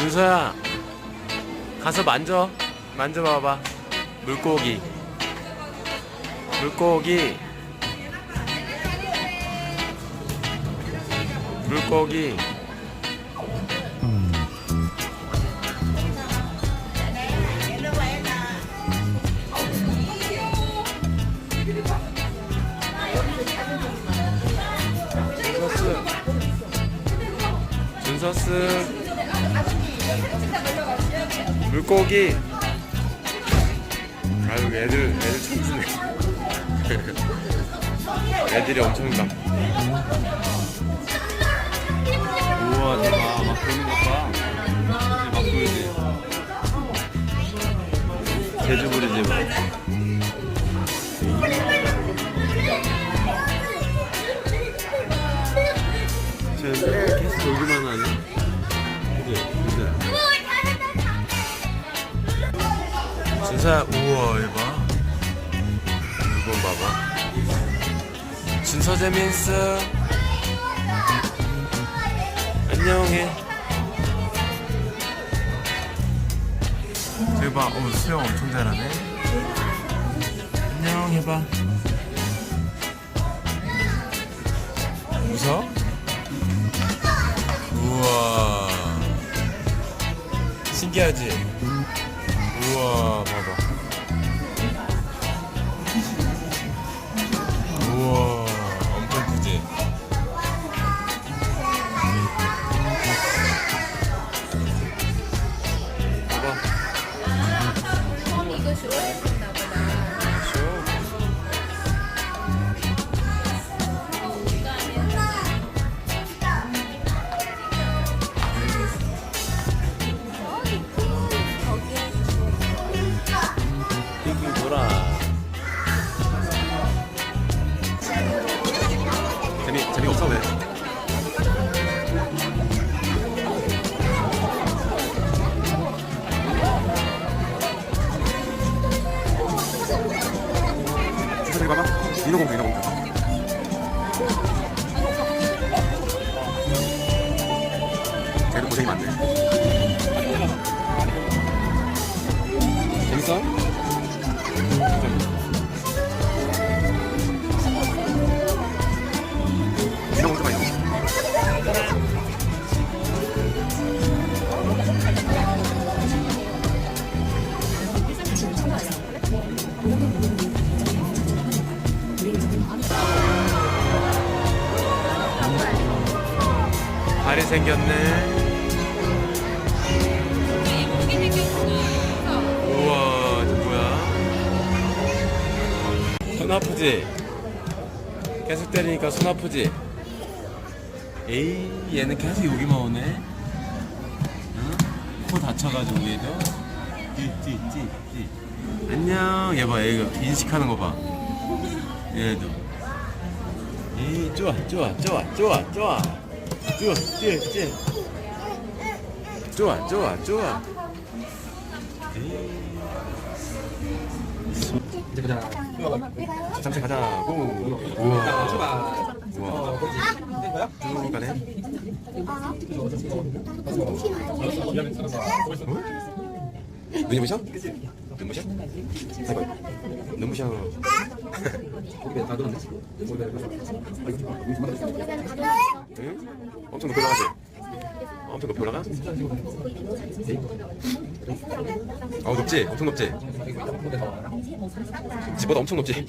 준서야 가서 만져. 만져봐봐. 물고기. 물고기. 물고기. 준서스. 준서스 물고기. 아유 애들 애들 참 주네 애들이 엄청 막 우와 대박. 막 보는 것봐. 막 보이지 제주부리지 뭐. 쟤왜 계속 놀기만 진짜 우와 이봐 이건 봐봐. 진서 재밌어. 안녕해. 봐 어, 수영 엄청 잘하네. 안녕 해봐. 웃어? 우와. 신기하지? 우와 봐봐 없어 왜? 저기 봐봐. 인어공주, 인어공주. 쟤도 고생이 많네. 재밌어? 발이 생겼네. 우와, 저 뭐야? 손 아프지? 계속 때리니까 손 아프지? 에이, 얘는 계속 여기만 오네. 응? 코 다쳐가지고 얘도. 찌찌찌찌. 안녕. 얘 봐, 얘가 인식하는 거 봐. 얘도. 에이, 좋아, 좋아, 좋아, 좋아, 좋아. 좋아, 찌, 찌. 좋아, 좋아, 좋아. 이제 가자. 13층 가자 고. 우와. 우와. 쭉 가네. 눈이 부셔? 눈부셔? 아이고, 눈부셔. 응? 엄청 높이 올라가지? 엄청 높이 올라가? 어 높지? 엄청 높지? 집보다 엄청 높지?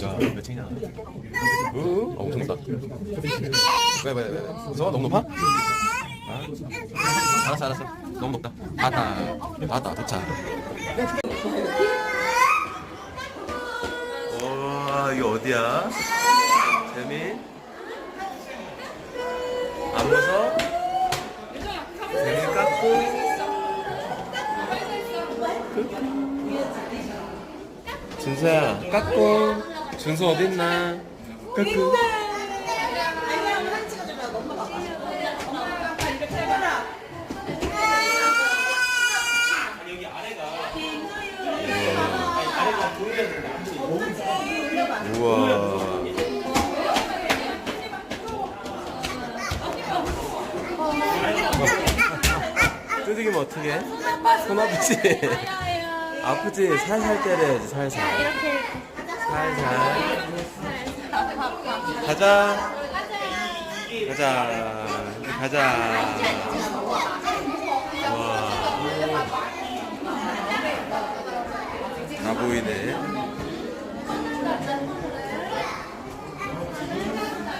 자, 몇 층이냐? 어, 엄청 높다. 왜, 왜, 왜? 무서워? 너무 높아? 아, 알았어, 알았어. 너무 높다. 왔다, 왔다, 도착. 와, 이거 어디야? 재민? 안 무서워? 재민 깎고. 준서야, 깎고. 준서 어딨나? 깎고. 우와. 두들기면 어떡해? 손 아프지? 아프지? 살살 때려야지 살살 이렇게 살살 가자 가자 가자 와. 다 보이네